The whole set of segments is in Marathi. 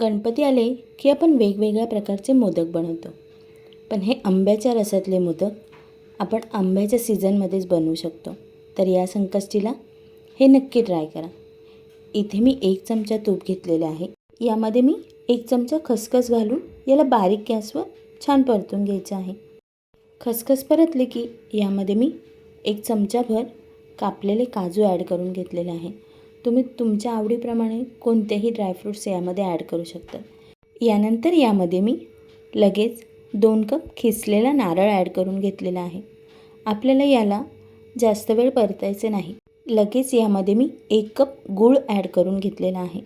गणपती आले की आपण वेगवेगळ्या प्रकारचे मोदक बनवतो. पण हे आंब्याच्या रसातले मोदक आपण आंब्याच्या सीझनमध्येच बनवू शकतो. तर या संकष्टीला हे नक्की ट्राय करा. इथे मी एक चमचा तूप घेतलेले आहे. यामध्ये मी एक चमचा खसखस घालून याला बारीक गॅसवर छान परतून घ्यायचं आहे. खसखस परतले की यामध्ये मी एक चमचाभर कापलेले काजू ॲड करून घेतलेले आहे. तुम्ही तुमच्या आवडीप्रमाणे कोणतेही ड्रायफ्रूट्स यामध्ये ॲड करू शकता. यानंतर यामध्ये मी लगेच दोन कप खिसलेला नारळ ॲड करून घेतलेला आहे. आपल्याला याला जास्त वेळ परतायचे नाही. लगेच यामध्ये मी एक कप गूळ ॲड करून घेतलेला आहे.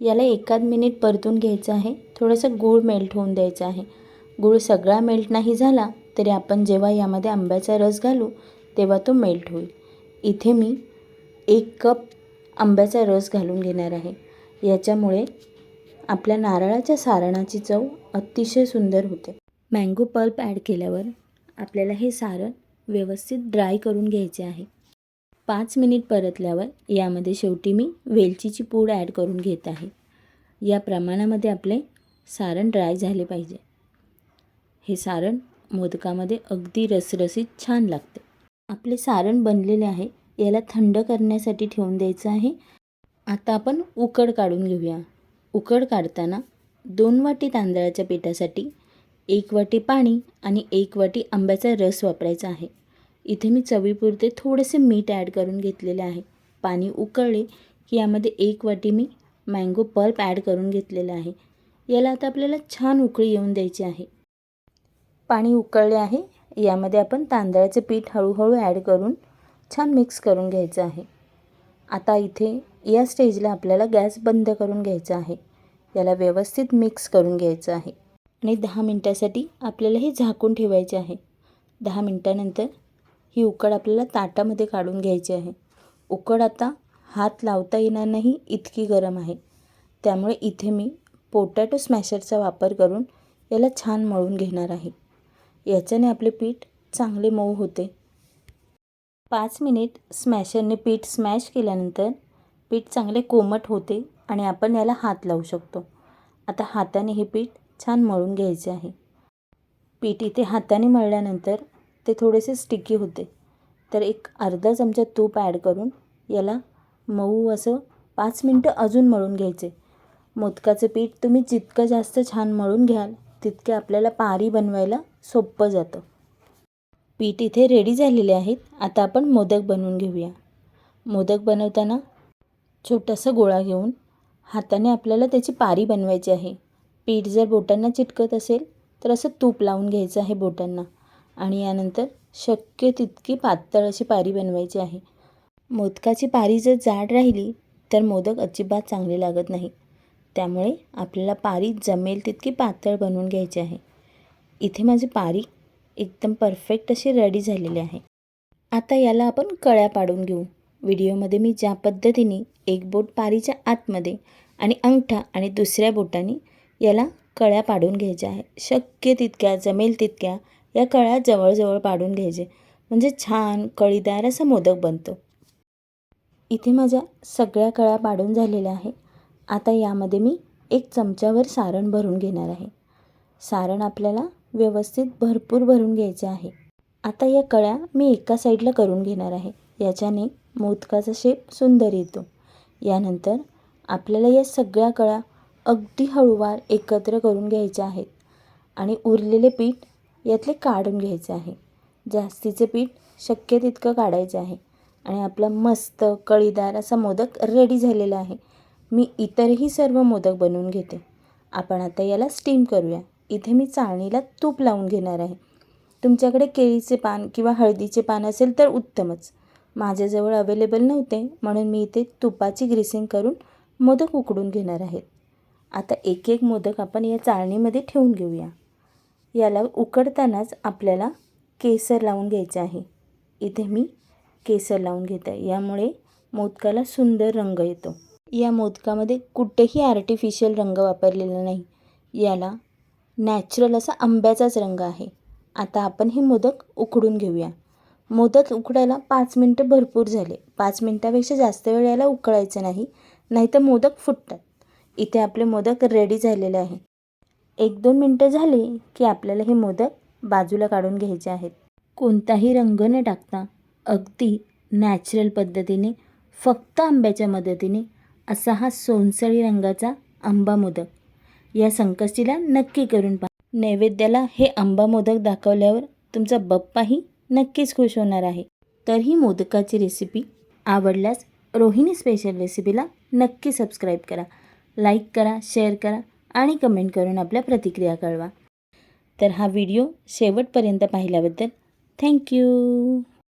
याला एकाद मिनिट परतून घ्यायचं आहे. थोडंसं गूळ मेल्ट होऊन द्यायचं आहे. गूळ सगळा मेल्ट नाही झाला तरी आपण जेव्हा यामध्ये आंब्याचा रस घालू तेव्हा तो मेल्ट होईल. इथे मी एक कप आंब्याचा रस घालून घेणार आहे. याच्यामुळे आपल्या नारळाच्या सारणाची चव अतिशय सुंदर होते. मँगो पल्प ॲड केल्यावर आपल्याला हे सारण व्यवस्थित ड्राय करून घ्यायचे आहे. पाच मिनिट परतल्यावर यामध्ये शेवटी मी वेलचीची पूड ॲड करून घेत आहे. या प्रमाणामध्ये आपले सारण ड्राय झाले पाहिजे. हे सारण मोदकामध्ये अगदी रसरसीत छान लागते. आपले सारण बनलेले आहे याला थंड करण्यासाठी ठेवून द्यायचं आहे. आता आपण उकड काढून घेऊया. उकड काढताना दोन वाटी तांदळाच्या पिठासाठी एक वाटी पाणी आणि एक वाटी आंब्याचा रस वापरायचा आहे. इथे मी चवीपुरते थोडेसे मीठ ॲड करून घेतलेले आहे. पाणी उकळले की यामध्ये एक वाटी मी मँगो पल्प ॲड करून घेतलेलं आहे. याला आता आपल्याला छान उकळी येऊन द्यायची आहे. पाणी उकळले आहे. यामध्ये आपण तांदळाचे पीठ हळूहळू ॲड करून छान मिक्स करून घ्यायचं आहे. आता इथे या स्टेजला आपल्याला गॅस बंद करून घ्यायचा आहे. याला व्यवस्थित मिक्स करून घ्यायचं आहे. आणि दहा मिनटासाठी आपल्याला हे झाकून ठेवायचे आहे. दहा मिनटानंतर ही उकड आपल्याला ताटामध्ये काढून घ्यायची आहे. उकड आता हात लावता येणार नाही इतकी गरम आहे. त्यामुळे इथे मी पोटॅटो स्मॅशरचा वापर करून याला छान मळून घेणार आहे. याच्याने आपले पीठ चांगले मऊ होते. पाच मिनिट स्मॅशरने पीठ स्मॅश केल्यानंतर पीठ चांगले कोमट होते आणि आपण याला हात लावू शकतो. आता हाताने हे पीठ छान मळून घ्यायचे आहे. पीठ इथे हाताने मळल्यानंतर ते थोडेसे स्टिकी होते. तर एक अर्धा चमचा तूप ॲड करून याला मऊ असं पाच मिनटं अजून मळून घ्यायचे. मोदकाचं पीठ तुम्ही जितकं जास्त छान मळून घ्याल तितके आपल्याला पारी बनवायला सोपं जातं. पीठ इथे रेडी झालेले आहेत. आता आपण मोदक बनवून घेऊया. मोदक बनवताना छोटासा गोळा घेऊन हाताने आपल्याला त्याची पारी बनवायची आहे. पीठ जर बोटांना चिटकत असेल तर असं तूप लावून घ्यायचं आहे बोटांना. आणि यानंतर शक्य तितकी पातळ अशी पारी बनवायची आहे. मोदकाची पारी जर जाड राहिली तर मोदक अजिबात चांगले लागत नाही. त्यामुळे आपल्याला पारी जमेल तितकी पातळ बनवून घ्यायची आहे. इथे माझी पारी एकदम परफेक्ट अशी रेडी झालेली आहे. आता याला आपण कळ्या पाडून घेऊ. व्हिडिओमध्ये मी ज्या पद्धतीने एक बोट पारीच्या आतमध्ये आणि अंगठा आणि दुसऱ्या बोटाने याला कळ्या पाडून घ्यायच्या आहे. शक्य तितक्या जमेल तितक्या या कळ्या जवळजवळ पाडून घ्यायचे. म्हणजे छान कळीदार असा मोदक बनतो. इथे माझ्या सगळ्या कळ्या पाडून झालेल्या आहे आता यामध्ये मी एक चमच्यावर सारण भरून घेणार आहे. सारण आपल्याला व्यवस्थित भरपूर भरून घ्यायचे आहे. आता या कळ्या मी एका साईडला करून घेणार आहे. याच्याने मोदकाचा शेप सुंदर येतो. यानंतर आपल्याला या सगळ्या कळ्या अगदी हळूवार एकत्र करून घ्यायच्या आहेत आणि उरलेले पीठ यातले काढून घ्यायचे आहे. जास्तीचे पीठ शक्य तितकं काढायचं आहे. आणि आपला मस्त कळीदार असा मोदक रेडी झालेला आहे. मी इतरही सर्व मोदक बनवून घेते. आपण आता याला स्टीम करूया. इथे मी चाळणीला तूप लावून घेणार आहे. तुमच्याकडे केळीचे पान किंवा हळदीचे पान असेल तर उत्तमच. माझ्याजवळ अवेलेबल नव्हते म्हणून मी इथे तुपाची ग्रीसिंग करून मोदक उकडून घेणार आहेत आता एक एक मोदक आपण या चाळणीमध्ये ठेवून घेऊया. याला उकडतानाच आपल्याला केसर लावून घ्यायचे आहे. इथे मी केसर लावून घेत आहे. यामुळे मोदकाला सुंदर रंग येतो. या मोदकामध्ये कुठेही आर्टिफिशियल रंग वापरलेला नाही. याला नॅचरल असा आंब्याचाच रंग आहे. आता आपण हे मोदक उकडून घेऊया. मोदक उकडायला पाच मिनटं भरपूर झाले. पाच मिनटापेक्षा जास्त वेळ याला उकळायचं नाही नाहीतर मोदक फुटतात. इथे आपले मोदक रेडी झालेले आहे. एक दोन मिनटं झाली की आपल्याला हे मोदक बाजूला काढून घ्यायचे आहेत. कोणताही रंग न टाकता अगदी नॅचरल पद्धतीने फक्त आंब्याच्या मदतीने असा हा सोनसळी रंगाचा आंबा मोदक. या संकष्टीला नक्की करून पहा. नैवेद्याला हे आंबा मोदक दाखवल्यावर तुमचा बप्पाही नक्कीच खुश होणार आहे. तर ही मोदकाची रेसिपी आवडल्यास रोहिणी स्पेशल रेसिपीला नक्की सबस्क्राईब करा. लाईक करा शेअर करा आणि कमेंट करून आपल्या प्रतिक्रिया कळवा. तर हा व्हिडिओ शेवटपर्यंत पाहिल्याबद्दल थँक्यू